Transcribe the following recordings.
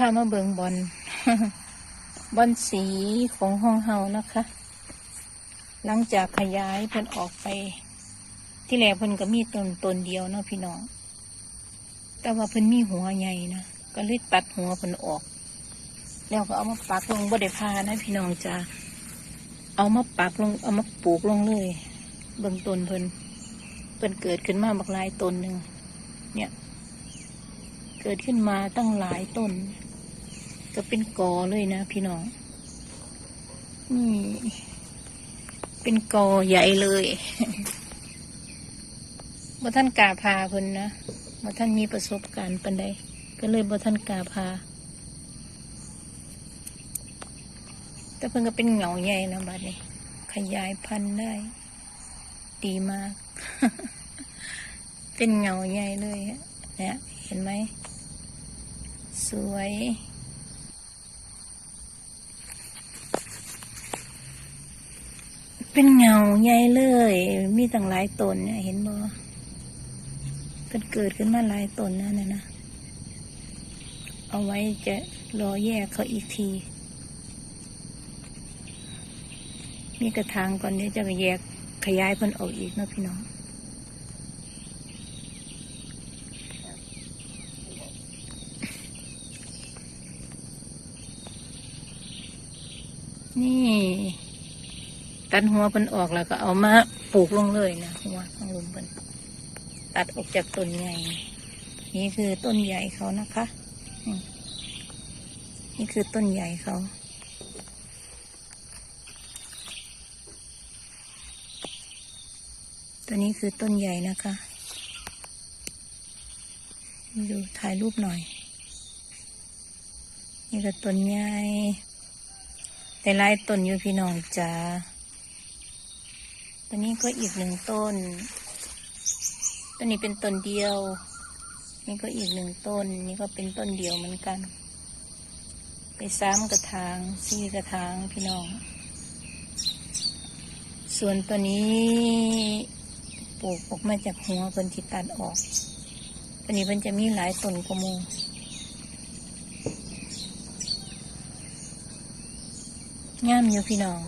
พามาเบิงบอลบอลสีของห้องเฮานะคะ หลังจากขยายเพิ่นออกไป ที่แรกเพิ่นก็มีต้นต้นเดียวเนาะพี่น้อง แต่ว่าเพิ่นมีหัวใหญ่นะ ก็เลยตัดหัวเพิ่นออก แล้วก็เอามาปักลงบ่ได้พานะพี่น้องจ้าเอามาปักลง เอามาปลูกลงเลยเบื้องต้นเพิ่นเพิ่นเกิดขึ้นมาบักหลายต้นหนึ่งเนี่ย เกิดขึ้นมาตั้งหลายต้น ก็เป็นกอเลยนะพี่น้อง นี่ เป็นกอใหญ่เลยบ่ท่านก้าพาเพิ่นนะบ่ท่านมีประสบการณ์ปันใดก็เลยบ่ท่านก้าพา แต่เพิ่นก็เป็นเหงาใหญ่แล้วบัดนี้ ขยายพันธุ์ได้ ดีมาก เป็นเหงาใหญ่เลยเนี่ยเห็นไหม สวย เป็นเงาใหญ่เลย มีตั้งหลายตนเนี่ยเห็นบ่เป็นเกิดขึ้นมาหลายตนนั่นนะนะ เอาไว้จะรอแยกเขาอีกที มีกระถางก่อนเดี๋ยวจะไปแยกขยายพิ่นออกอีกนะพี่น้องนี่ ตัดหัวเพิ่นออกแล้วก็เอามาปลูกลงเลยนะหัวของลุงเพิ่นตัดออกจากต้นใหญ่ นี่คือต้นใหญ่เขานะคะ นี่คือต้นใหญ่เขา ตัวนี้คือต้นใหญ่นะคะดูถ่ายรูปหน่อย นี่ก็ต้นใหญ่แต่หลายต้นอยู่พี่น้องจ้า ตัวนี้ก็อีกหนึ่งต้น ตัวนี้เป็นต้นเดียว นี่ก็อีกหนึ่งต้น นี่ก็เป็นต้นเดียวเหมือนกัน ไปซ้ำกระถางสี่กระถางพี่น้อง ส่วนตัวนี้ปลูกออกมาจากหัวเพิ่นที่ตัดออก ตัวนี้มันจะมีหลายต้นกว่าหมูงามอยู่พี่น้อง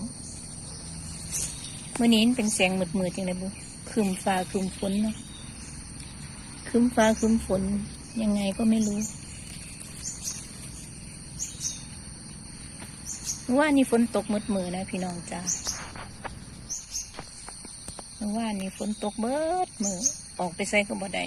มื่อนี้เป็นแสงมืดๆจังเลยบุคืมฟ้าคืมฝนเนาะคืมฟ้าคืมฝน ยังไงก็ไม่รู้ว่านี่ฝนตกมืดมือนะพี่น้องจ้าว่านี่ฝนตกเบิดมือออกไปใส่ก็บ่ได้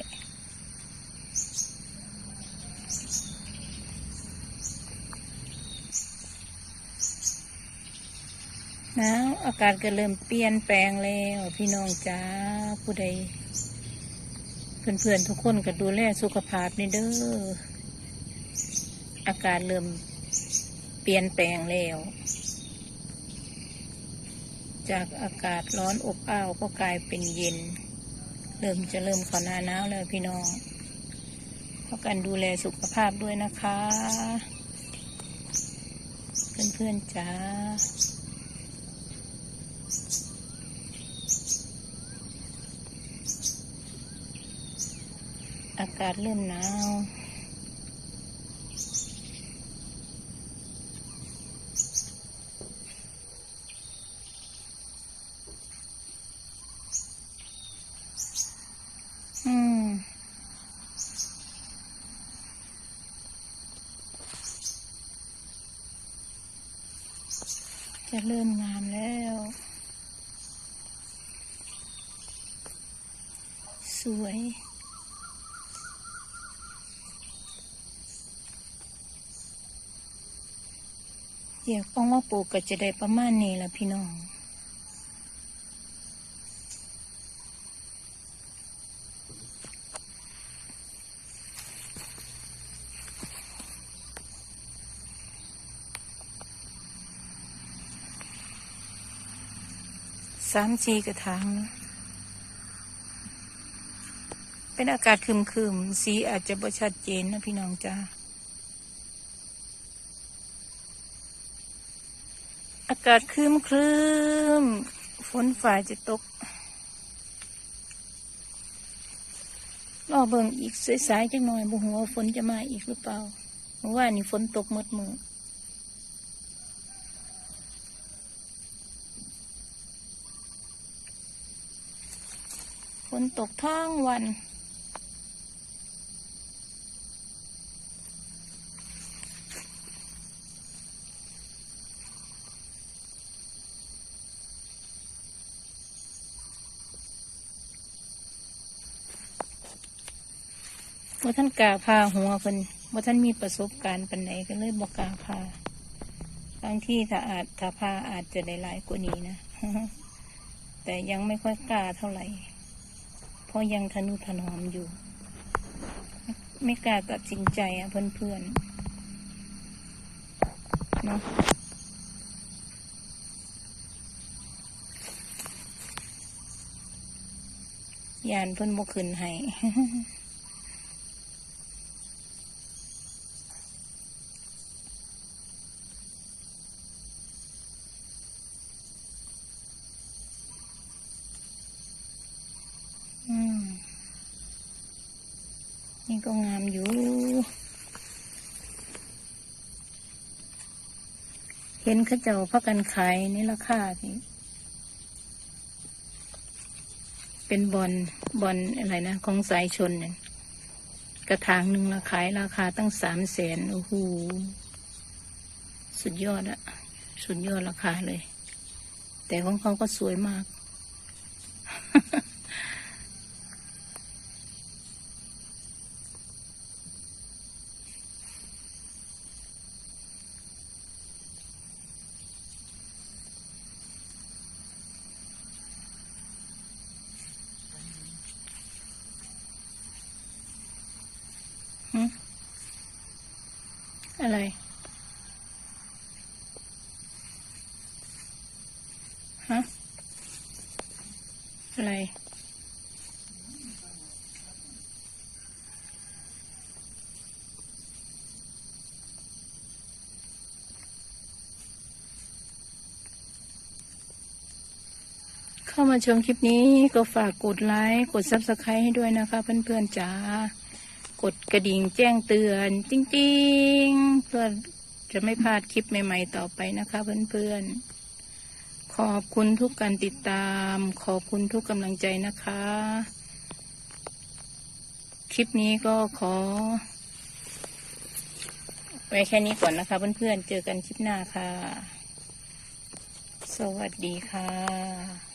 หนาวอากาศก็เริ่มเปลี่ยนแปลงแล้วพี่น้องจ้าผู้ใดเพื่อนๆทุกคนก็ดูแลสุขภาพนี่เด้ออากาศเริ่มเปลี่ยนแปลงแล้ว จากอากาศร้อนอบอ้าวก็กลายเป็นเย็น เริ่มจะเริ่มเข้าหน้าหนาวแล้วพี่น้องเพราะกันดูแลสุขภาพด้วยนะคะ เพื่อนๆจ้า อากาศเริ่มหนาวอืมจะเริ่มงามแล้ว สวย เดี๋ยวป้องว่าปลูกก็จะได้ประมาณนี้ละพี่น้องสามสี่กระถางเป็นอากาศคืมๆ สีอาจจะบ่ชัดเจนนะพี่น้องจ้า อากาศครึ้มครึ้มฝนฝ่ายจะตกรอเบิ่งอีกสายๆจังหน่อยบ่หัวาฝนจะมาอีกหรือเปล่าเมื่อวานนี้ฝนตกมดมือฝนตกทั้งวัน ว่าท่านกาพาหัวเพิ่นว่าท่านมีประสบการณ์ปันไหนก็เลยบอกกาพาบางที่ถ้าอาจถ้าพาอาจจะได้หลายกว่านี้นะแต่ยังไม่ค่อยกล้าเท่าไหร่ เพราะยังทนุถนอมอยู่ ไม่ไม่กล้าตัดสินใจอะเพื่อนๆเนาะยานเพิ่นบ่ขึ้นให้ ก็งามอยู่ เห็นเขาเจ้าพักกันขายในราคาที่เป็นบอลบอลอะไรนะ ของสายชนเนี่ยกระถางหนึ่งราขายราคาตั้งสามแสนโอ้โหสุดยอดอะสุดยอดราคาเลย แต่ของเขาก็สวยมาก หึ อะไร ฮะ อะไร เข้ามาชมคลิปนี้ก็ฝากกดไลค์ กดซับสไครต์ให้ด้วยนะคะเพื่อนๆจ๋า กดกระดิ่งแจ้งเตือนจริงๆ เพื่อจะไม่พลาดคลิปใหม่ ๆ ต่อไปนะคะเพื่อนๆ ขอบคุณทุกการติดตาม ขอบคุณทุกกำลังใจนะคะ คลิปนี้ก็ขอ ไว้แค่นี้ก่อนนะคะเพื่อนๆ เจอกันคลิปหน้าค่ะ สวัสดีค่ะ